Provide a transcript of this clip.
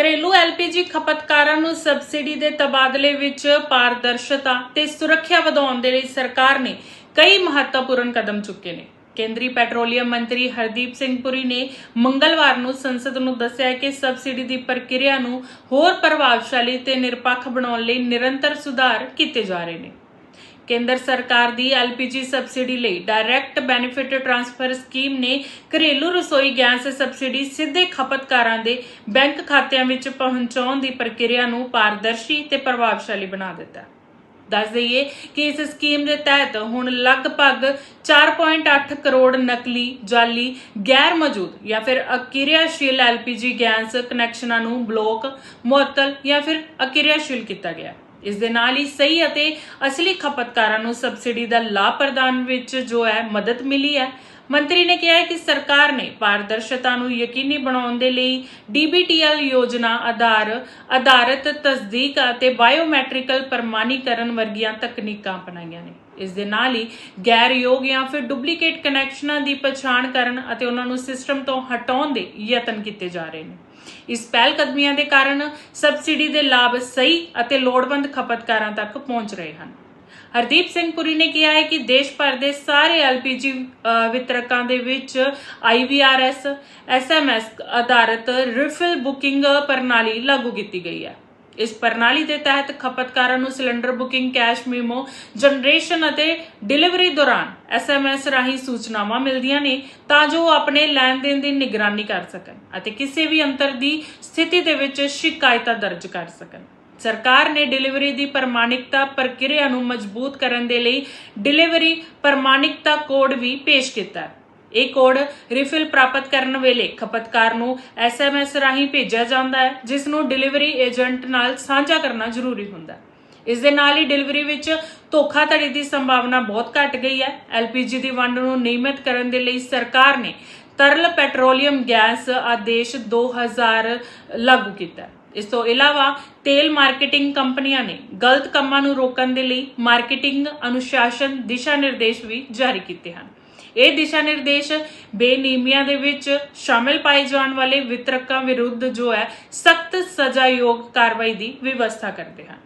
ਘਰੇਲੂ ਐਲਪੀਜੀ ਖਪਤਕਾਰਾਂ ਨੂੰ ਸਬਸਿਡੀ ਦੇ ਤਬਾਦਲੇ ਵਿੱਚ ਪਾਰਦਰਸ਼ਤਾ ਤੇ ਸੁਰੱਖਿਆ ਵਧਾਉਣ ਦੇ ਲਈ ਸਰਕਾਰ ਨੇ ਕਈ ਮਹੱਤਵਪੂਰਨ ਕਦਮ ਚੁੱਕੇ ਨੇ। ਕੇਂਦਰੀ ਪੈਟਰੋਲੀਅਮ ਮੰਤਰੀ ਹਰਦੀਪ ਸਿੰਘ ਪੁਰੀ ਨੇ ਮੰਗਲਵਾਰ ਨੂੰ ਸੰਸਦ ਨੂੰ ਦੱਸਿਆ ਕਿ ਸਬਸਿਡੀ ਦੀ ਪ੍ਰਕਿਰਿਆ ਨੂੰ ਹੋਰ ਪ੍ਰਭਾਵਸ਼ਾਲੀ ਤੇ ਨਿਰਪੱਖ ਬਣਾਉਣ ਲਈ ਨਿਰੰਤਰ ਸੁਧਾਰ ਕੀਤੇ ਜਾ ਰਹੇ ਨੇ। ਕੇਂਦਰ ਸਰਕਾਰ ਦੀ ਐਲਪੀਜੀ ਸਬਸਿਡੀ ਲਈ ਡਾਇਰੈਕਟ ਬੈਨੀਫਿਟ ਟ੍ਰਾਂਸਫਰ ਸਕੀਮ ਨੇ ਘਰੇਲੂ ਰਸੋਈ ਗੈਸ ਸਬਸਿਡੀ ਸਿੱਧੇ ਖਪਤਕਾਰਾਂ ਦੇ ਬੈਂਕ ਖਾਤਿਆਂ ਵਿੱਚ ਪਹੁੰਚਾਉਣ ਦੀ ਪ੍ਰਕਿਰਿਆ ਨੂੰ ਪਾਰਦਰਸ਼ੀ ਤੇ ਪ੍ਰਭਾਵਸ਼ਾਲੀ ਬਣਾ ਦਿੱਤਾ। ਦੱਸ ਦਈਏ ਕਿ ਇਸ ਸਕੀਮ ਦੇ ਤਹਿਤ ਹੁਣ ਲਗਭਗ 4.8 ਕਰੋੜ ਨਕਲੀ, ਜਾਲੀ, ਗੈਰ ਮੌਜੂਦ ਜਾਂ ਫਿਰ ਅਕਿਰਿਆਸ਼ੀਲ ਐਲਪੀਜੀ ਗੈਸ ਕਨੈਕਸ਼ਨਾਂ ਨੂੰ ਬਲੌਕ, ਮੁਅੱਤਲ ਜਾਂ ਫਿਰ ਅਕਿਰਿਆਸ਼ੀਲ ਕੀਤਾ ਗਿਆ। ਇਸ ਦੇ ਨਾਲ ਹੀ ਸਹੀ ਅਤੇ ਅਸਲੀ ਖਪਤਕਾਰਾਂ ਨੂੰ ਸਬਸਿਡੀ ਦਾ ਲਾਭ ਪ੍ਰਦਾਨ ਵਿੱਚ ਜੋ ਹੈ ਮਦਦ ਮਿਲੀ ਹੈ। ਮੰਤਰੀ ਨੇ ਕਿਹਾ ਕਿ ਸਰਕਾਰ ਨੇ ਪਾਰਦਰਸ਼ਤਾ ਨੂੰ ਯਕੀਨੀ ਬਣਾਉਣ ਦੇ ਲਈ DBTL ਯੋਜਨਾ ਆਧਾਰ ਆਧਾਰਿਤ ਤਸਦੀਕ ਅਤੇ ਬਾਇਓਮੈਟ੍ਰਿਕਲ ਪ੍ਰਮਾਣੀਕਰਨ ਵਰਗੀਆਂ ਤਕਨੀਕਾਂ ਅਪਣਾਈਆਂ ਨੇ। ਇਸ ਦੇ ਨਾਲ ਹੀ ਗੈਰ ਯੋਗ ਜਾਂ ਫਿਰ ਡੁਪਲੀਕੇਟ ਕਨੈਕਸ਼ਨਾਂ ਦੀ ਪਛਾਣ ਕਰਨ ਅਤੇ ਉਹਨਾਂ ਨੂੰ ਸਿਸਟਮ ਤੋਂ ਹਟਾਉਣ ਦੇ ਯਤਨ ਕੀਤੇ ਜਾ ਰਹੇ ਨੇ। ਇਸ ਪਹਿਲ ਕਦਮੀਆਂ ਦੇ ਕਾਰਨ ਸਬਸਿਡੀ ਦੇ ਲਾਭ ਸਹੀ ਅਤੇ ਲੋੜਵੰਦ ਖਪਤਕਾਰਾਂ ਤੱਕ ਪਹੁੰਚ ਰਹੇ ਹਨ। ਹਰਦੀਪ ਸਿੰਘ ਪੁਰੀ ਨੇ ਕਿਹਾ ਹੈ ਕਿ ਦੇਸ਼ ਭਰ ਦੇ ਸਾਰੇ ਐਲਪੀਜੀ ਵਿਤਰਕਾਂ ਦੇ ਵਿੱਚ ਆਈਵੀਆਰਐਸ ਐਸਐਮਐਸ ਆਧਾਰਿਤ ਰਿਫਿਲ ਬੁਕਿੰਗ ਪ੍ਰਣਾਲੀ ਲਾਗੂ ਕੀਤੀ ਗਈ ਹੈ। ਇਸ ਪ੍ਰਣਾਲੀ ਦੇ ਤਹਿਤ ਖਪਤਕਾਰਾਂ ਨੂੰ cylinder booking, cash memo, generation ਅਤੇ ਡਿਲੀਵਰੀ ਦੌਰਾਨ ਐਸਐਮਐਸ ਰਾਹੀਂ ਸੂਚਨਾਵਾਂ ਮਿਲਦੀਆਂ ਨੇ ਤਾਂ ਜੋ ਉਹ ਆਪਣੇ ਲੈਣ ਦੇਣ ਦੀ ਨਿਗਰਾਨੀ ਕਰ ਸਕਣ ਅਤੇ ਕਿਸੇ ਵੀ ਅੰਤਰ ਦੀ ਸਥਿਤੀ ਦੇ ਵਿੱਚ ਸ਼ਿਕਾਇਤਾਂ ਦਰਜ ਕਰ ਸਕਣ। ਸਰਕਾਰ ਨੇ ਡਿਲੀਵਰੀ ਦੀ ਪ੍ਰਮਾਣਿਕਤਾ ਪ੍ਰਕਿਰਿਆ ਨੂੰ ਮਜ਼ਬੂਤ ਕਰਨ ਦੇ ਲਈ ਡਿਲੀਵਰੀ ਪ੍ਰਮਾਣਿਕਤਾ ਕੋਡ ਵੀ ਪੇਸ਼ ਕੀਤਾ। ਇਹ ਕੋਡ ਰਿਫਿਲ ਪ੍ਰਾਪਤ ਕਰਨ ਵੇਲੇ ਖਪਤਕਾਰ ਨੂੰ ਐਸਐਮਐਸ ਰਾਹੀਂ ਭੇਜਿਆ ਜਾਂਦਾ ਹੈ, ਜਿਸ ਨੂੰ ਡਿਲੀਵਰੀ ਏਜੰਟ ਨਾਲ ਸਾਂਝਾ ਕਰਨਾ ਜ਼ਰੂਰੀ ਹੁੰਦਾ ਹੈ। ਇਸ ਦੇ ਨਾਲ ਹੀ ਡਿਲੀਵਰੀ ਵਿੱਚ ਧੋਖਾਧੜੀ ਦੀ ਸੰਭਾਵਨਾ ਬਹੁਤ ਘਟ ਗਈ ਹੈ। ਐਲਪੀਜੀ ਦੀ ਵੰਡ ਨੂੰ ਨਿਯਮਿਤ ਕਰਨ ਦੇ ਲਈ ਸਰਕਾਰ ਨੇ ਤਰਲ ਪੈਟਰੋਲੀਅਮ ਗੈਸ ਆਦੇਸ਼ 2000 ਲਾਗੂ ਕੀਤਾ ਹੈ। ਇਸ ਤੋਂ ਇਲਾਵਾ ਤੇਲ ਮਾਰਕੀਟਿੰਗ ਕੰਪਨੀਆਂ ਨੇ ਗਲਤ ਕੰਮਾਂ ਨੂੰ ਰੋਕਣ ਦੇ ਲਈ ਮਾਰਕੀਟਿੰਗ ਅਨੁਸ਼ਾਸਨ ਦਿਸ਼ਾ ਨਿਰਦੇਸ਼ ਵੀ ਜਾਰੀ ਕੀਤੇ ਹਨ। ਇਹ ਦਿਸ਼ਾ ਨਿਰਦੇਸ਼ ਬੇਨੀਮੀਆਂ ਦੇ ਵਿੱਚ ਸ਼ਾਮਿਲ ਪਾਏ ਜਾਣ ਵਾਲੇ ਵਿਤਰਕਾਂ ਵਿਰੁੱਧ ਜੋ ਹੈ ਸਖਤ ਸਜ਼ਾਯੋਗ ਕਾਰਵਾਈ ਦੀ ਵਿਵਸਥਾ ਕਰਦੇ ਹਨ।